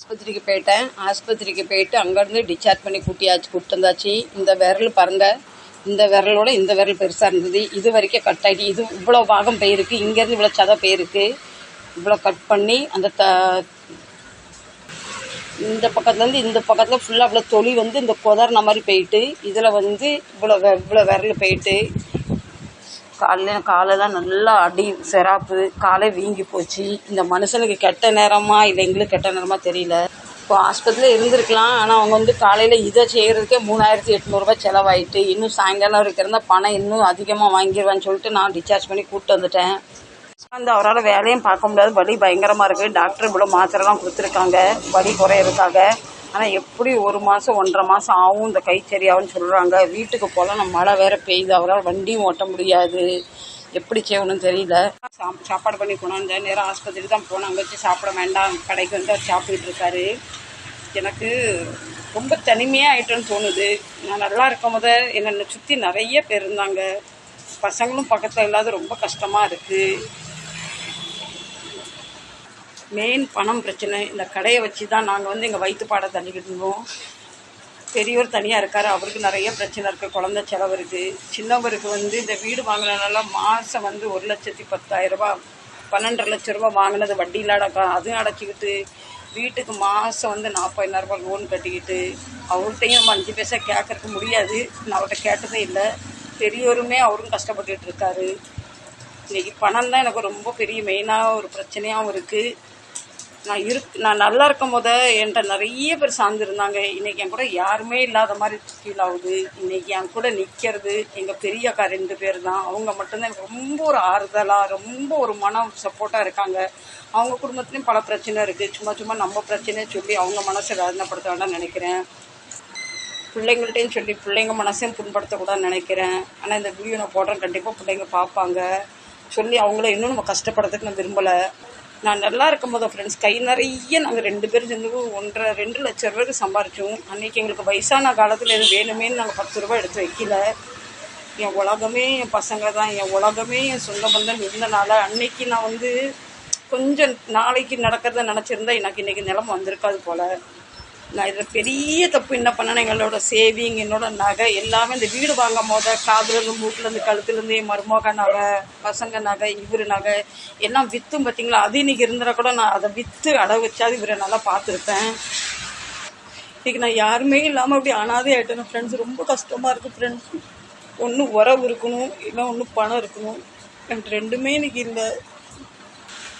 ஆஸ்பத்திரிக்கு போயிட்டேன். ஆஸ்பத்திரிக்கு போயிட்டு அங்கேருந்து டிஸ்சார்ஜ் பண்ணி கூட்டியாச்சு கூப்பிட்டு வந்தாச்சு இந்த விரல் பறந்த இந்த விரலோட இந்த விரல் பெருசாக இருந்தது. இது வரைக்கும் கட் ஆகிட்டு இது இவ்வளோ பாகம் போயிருக்கு. இங்கேருந்து இவ்வளோ சதை போயிருக்கு. இவ்வளோ கட் பண்ணி அந்த த இந்த பக்கத்துலேருந்து இந்த பக்கத்தில் ஃபுல்லாக இவ்வளோ தொழில் வந்து இந்த கொதறின மாதிரி போயிட்டு இதில் வந்து இவ்வளோ இவ்வளோ விரல் போயிட்டு காலையில் காலெல்லாம் நல்லா அடி செராப்பு காலே வீங்கி போச்சு. இந்த மனுஷனுக்கு கெட்ட நேரமா இல்லை எங்களுக்கு கெட்ட நேரமா தெரியல. இப்போ ஆஸ்பத்திரியில் இருந்திருக்கலாம் ஆனால் அவங்க வந்து காலையில் இதை செய்கிறதுக்கே மூணாயிரத்தி எட்நூறுபா செலவாயிட்டு இன்னும் சாயங்காலம் வரைக்கும் இருந்தால் பணம் இன்னும் அதிகமாக வாங்கிடுவான்னு சொல்லிட்டு நான் டிஸ்சார்ஜ் பண்ணி கூப்பிட்டு வந்துட்டேன். அந்த அவரால் வேலையும் பார்க்க முடியாது. வலி பயங்கரமாக இருக்குது டாக்டர் இவ்வளோ மாத்திரைலாம் கொடுத்துருக்காங்க. வலி குறையிறதுக்காக. ஆனால் எப்படி ஒரு மாதம் ஒன்றரை மாதம் ஆகும் இந்த கை சரியாகும்னு சொல்கிறாங்க வீட்டுக்கு போகலாம் நம்ம மழை வேற பெய்யுது. அவரால் வண்டியும் ஓட்ட முடியாது. எப்படி செய்யணும்னு தெரியல. சாப்- சாப்பாடு பண்ணி கொண்டாந்து நேரம் ஆஸ்பத்திரி தான் போனோம் அங்கே வச்சு சாப்பிட வேண்டாம். கடைக்கு வந்து அவர் சாப்பிட்டுட்டு இருக்காரு. எனக்கு ரொம்ப தனிமையாக ஆயிட்டோன்னு தோணுது. நான் நல்லா இருக்கும் போது என்னை சுற்றி நிறைய பேர் இருந்தாங்க. பசங்களும் பக்கத்தில் இல்லாத ரொம்ப கஷ்டமாக இருக்குது மெயின் பணம் பிரச்சனை இந்த கடையை வச்சு தான் நாங்கள் வந்து எங்கள் வயிற்று பாடை தள்ளிக்கிட்டு இருந்தோம். பெரியவர் தனியாக இருக்கார் அவருக்கு நிறைய பிரச்சனை இருக்குது குழந்த செலவு இருக்குது சின்னவருக்கு வந்து இந்த வீடு வாங்கினனால மாதம் வந்து ஒரு லட்சத்தி பத்தாயிரரூபா பன்னெண்டரை லட்ச ரூபா வாங்கினது வட்டியில் அடக்கம் அதுவும் அடைச்சிக்கிட்டு வீட்டுக்கு மாதம் வந்து நாற்பதாயிரம் ரூபாய் லோன் கட்டிக்கிட்டு அவர்கிட்டையும் நம்ம அஞ்சு பைசா கேட்கறதுக்கு முடியாது. நான் அவர்கிட்ட கேட்டதே இல்லை. பெரியவருமே அவரும் கஷ்டப்பட்டுட்டு இருக்காரு. இன்றைக்கி பணம் தான் எனக்கு ரொம்ப பெரிய மெயினாக ஒரு பிரச்சனையாகவும் இருக்குது நான் இருக் நான் நல்லா இருக்கும் போத என்கிட்ட நிறைய பேர் சார்ந்திருந்தாங்க. இன்னைக்கு என் கூட யாருமே இல்லாத மாதிரி ஃபீல் ஆகுது. இன்னைக்கு என் கூட நிற்கிறது எங்கள் பெரிய அக்கா ரெண்டு பேர் தான் அவங்க மட்டும்தான் எனக்கு ரொம்ப ஒரு ஆறுதலாக ரொம்ப ஒரு மனம் சப்போர்ட்டாக இருக்காங்க. அவங்க குடும்பத்துலேயும் பல பிரச்சனை இருக்குது சும்மா சும்மா நம்ம பிரச்சனையை சொல்லி அவங்க மனசை வேதனைப்படுத்த வேண்டாம்னு நினைக்கிறேன். பிள்ளைங்கள்ட்டையும் சொல்லி பிள்ளைங்க மனசையும் புண்படுத்தக்கூடாதுன்னு நினைக்கிறேன். ஆனால் இந்த வீடியோ நான் போடுறேன். கண்டிப்பாக பிள்ளைங்க பார்ப்பாங்க. சொல்லி அவங்கள இன்னும் நம்ம கஷ்டப்படுறதுக்கு நான் விரும்பலை. நான் நல்லா இருக்கும் போது ஃப்ரெண்ட்ஸ் கை நிறைய நாங்கள் ரெண்டு பேரும் சேர்ந்து ஒன்றரை ரெண்டு லட்சம் ரூபாய்க்கு சம்பாரிச்சோம். அன்றைக்கி எங்களுக்கு வயசான காலத்தில் எது வேணுமேன்னு நாங்கள் பத்து ரூபாய் எடுத்து வைக்கல. என் உலகமே என் பசங்க தான் என் உலகமே என் சொந்த பந்தம் இருந்தனால அன்னைக்கு நான் வந்து கொஞ்சம் நாளைக்கு நடக்கிறத நினச்சிருந்தா எனக்கு இன்னைக்கு நிலம வந்திருக்காது போல். நான் இதில் பெரிய தப்பு என்ன பண்ணேன்னா எங்களோட சேவிங் என்னோட நகை எல்லாமே இந்த வீடு வாங்கும் போது காதுலேருந்து மூக்குலேருந்து கழுத்துலேருந்து என் மருமக நகை பசங்க நகை இவர் நகை எல்லாம் விற்றும் பார்த்தீங்களா? அது இன்னைக்கு இருந்தால் கூட நான் அதை விற்று அடகு வச்சாது இவரை நல்லா பார்த்துருப்பேன். இன்றைக்கி நான் யாருமே இல்லாமல் அப்படி அனாதே ஆகிட்டேன் ஃப்ரெண்ட்ஸ் ரொம்ப கஷ்டமாக இருக்குது ஃப்ரெண்ட்ஸ் ஒன்று உறவு இருக்கணும் இல்லை ஒன்று பணம் இருக்கணும். எனக்கு ரெண்டுமே இன்றைக்கி இல்லை.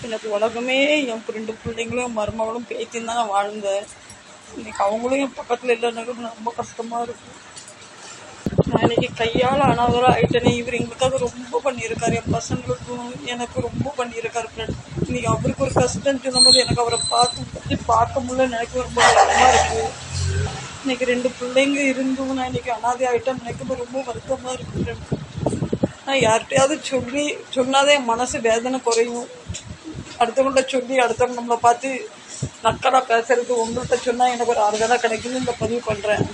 எனக்கு உலகமே என் ரெண்டு பிள்ளைங்களும் மருமகளும் பேத்தியும் தான் நான் வாழ்ந்தேன். இன்னைக்கு அவங்களும் என் பக்கத்தில் இல்லைன்னா ரொம்ப கஷ்டமாக இருக்கும். நான் இன்னைக்கு கையால் அனாதரம் ஆயிட்டேனே. இவர் எங்களுக்காக ரொம்ப பண்ணியிருக்காரு. என் பசங்களுக்கும் எனக்கு ரொம்ப பண்ணியிருக்காரு ஃப்ரெண்ட் இன்னைக்கு அவருக்கு ஒரு கஷ்டம் சொல்லும்போது எனக்கு அவரை பார்த்து பற்றி பார்க்க முடியல எனக்கு ரொம்ப வருத்தமாக இருக்குது இன்னைக்கு ரெண்டு பிள்ளைங்க இருந்தும் நான் இன்னைக்கு அனாதை ஆகிட்டேன் நினைக்கும் ரொம்ப வருத்தமாக இருக்கு ஃப்ரெண்ட் நான் யார்கிட்டையாவது சொல்லி சொன்னாதான் என் மனசு வேதனை குறையும். அடுத்தவங்கள்ட்ட சொல்லி அடுத்தவங்க நம்மளை பார்த்து நக்கலாக பேசுறது உங்கள்கிட்ட சொன்னால் எனக்கு ஒரு ஆறுதலாக கிடைக்கும்னு இந்த பதிவு பண்ணுறேன்